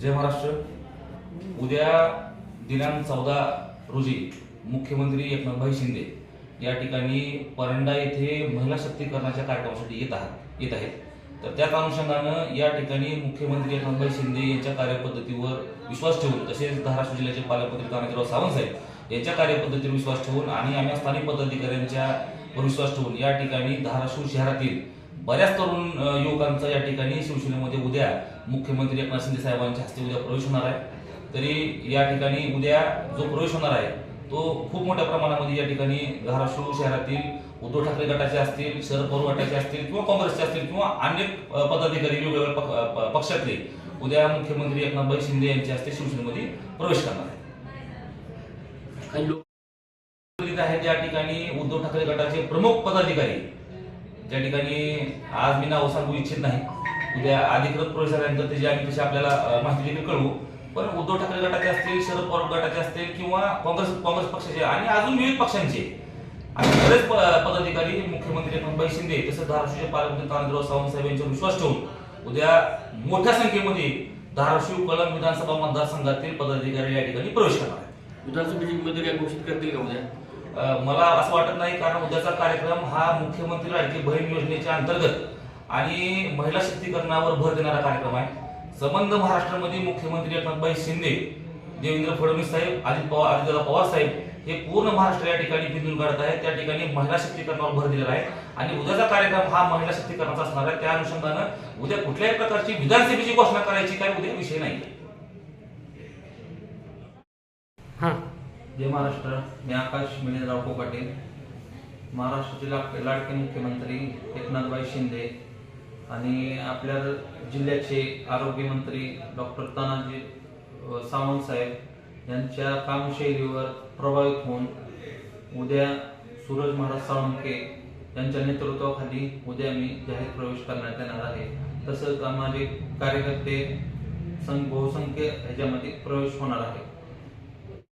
जय महाराष्ट्र. उद्या दिनांक चौदा रोजी मुख्यमंत्री एकनाथभाई शिंदे या ठिकाणी परंडा येथे महिला शक्तीकरणाच्या कार्यक्रमासाठी येत आहात येत आहेत. तर त्याच अनुषंगानं या ठिकाणी मुख्यमंत्री एकनाथभाई शिंदे यांच्या कार्यपद्धतीवर विश्वास ठेवून तसेच धाराशिव जिल्ह्याचे पालकमंत्री तानाजीराव सावंत साहेब यांच्या कार्यपद्धतीवर विश्वास ठेवून आणि आम्ही स्थानिक पदाधिकाऱ्यांच्या विश्वास ठेवून या ठिकाणी धाराशिव शहरातील बऱ्याच तरुण युवकांचा या ठिकाणी शिवसेनेमध्ये उद्या मुख्यमंत्री एकनाथ शिंदे साहेबांच्या हस्ते उद्या प्रवेश होणार आहे. तरी या ठिकाणी उद्या जो प्रवेश होणार आहे तो खूप मोठ्या प्रमाणामध्ये या ठिकाणी धाराशिव शहरातील उद्धव ठाकरे गटाचे असतील शरद पवार गटाचे असतील किंवा काँग्रेसचे असतील किंवा अनेक पदाधिकारी वेगवेगळ्या पक्षातले उद्या मुख्यमंत्री एकनाथभाई शिंदे यांच्या हस्ते शिवसेनेमध्ये प्रवेश करणार आहे. काही लोक उपस्थित आहेत या ठिकाणी उद्धव ठाकरे गटाचे प्रमुख पदाधिकारी ज्या ठिकाणी आज मी नाव सांगू इच्छित नाही. उद्या अधिकृत प्रवेश त्याची आम्ही तशी आपल्याला माहिती देखील कळवू. पण उद्धव ठाकरे गटाचे असतील शरद पवार गटाचे असतील किंवा काँग्रेस काँग्रेस पक्षाचे आणि अजून विविध पक्षांचे. आणि बरेच पदाधिकारी मुख्यमंत्री एकनाथभाई शिंदे तसंच धाराशिवचे पालकमंत्री तानाजीराव सावंत साहेब यांच्यावर विश्वास ठेवून उद्या मोठ्या संख्येमध्ये धाराशिव कलम विधानसभा मतदारसंघातील पदाधिकारी या ठिकाणी प्रवेश करणार आहेत. विधानसभेची उमेदवारी घोषित करतील का उद्या? मला असं वाटत नाही कारण उद्याचा कार्यक्रम हा मुख्यमंत्री लाडकी बहीण योजनेच्या अंतर्गत आणि महिला शक्तीकरणावर भर देणारा कार्यक्रम आहे. संबंध महाराष्ट्रामध्ये मुख्यमंत्री एकनाथबाई शिंदे देवेंद्र फडणवीस साहेब अजित पवार अजितदादा पवार साहेब हे पूर्ण महाराष्ट्र या ठिकाणी बिंदून काढत आहे त्या ठिकाणी महिला शक्तीकरणावर भर दिलेला आहे. आणि उद्याचा कार्यक्रम हा महिला शक्तीकरणाचा असणार आहे. त्या अनुषंगानं उद्या कुठल्याही प्रकारची विधानसभेची घोषणा करायची काय उद्या विषय नाही जय महाराष्ट्र. मी आकाश मिलिंदराव कोकाटे. महाराष्ट्राचे लाड लाडके मुख्यमंत्री एकनाथभाई शिंदे आणि आपल्या जिल्ह्याचे आरोग्यमंत्री डॉक्टर तानाजी सावंत साहेब यांच्या कामशैलीवर प्रभावित होऊन उद्या सूरज महाराज साळुंके यांच्या नेतृत्वाखाली उद्या मी जाहीर प्रवेश करण्यात येणार आहे. तसंच माझे कार्यकर्ते सं बहुसंख्य ह्याच्यामध्ये प्रवेश होणार आहे.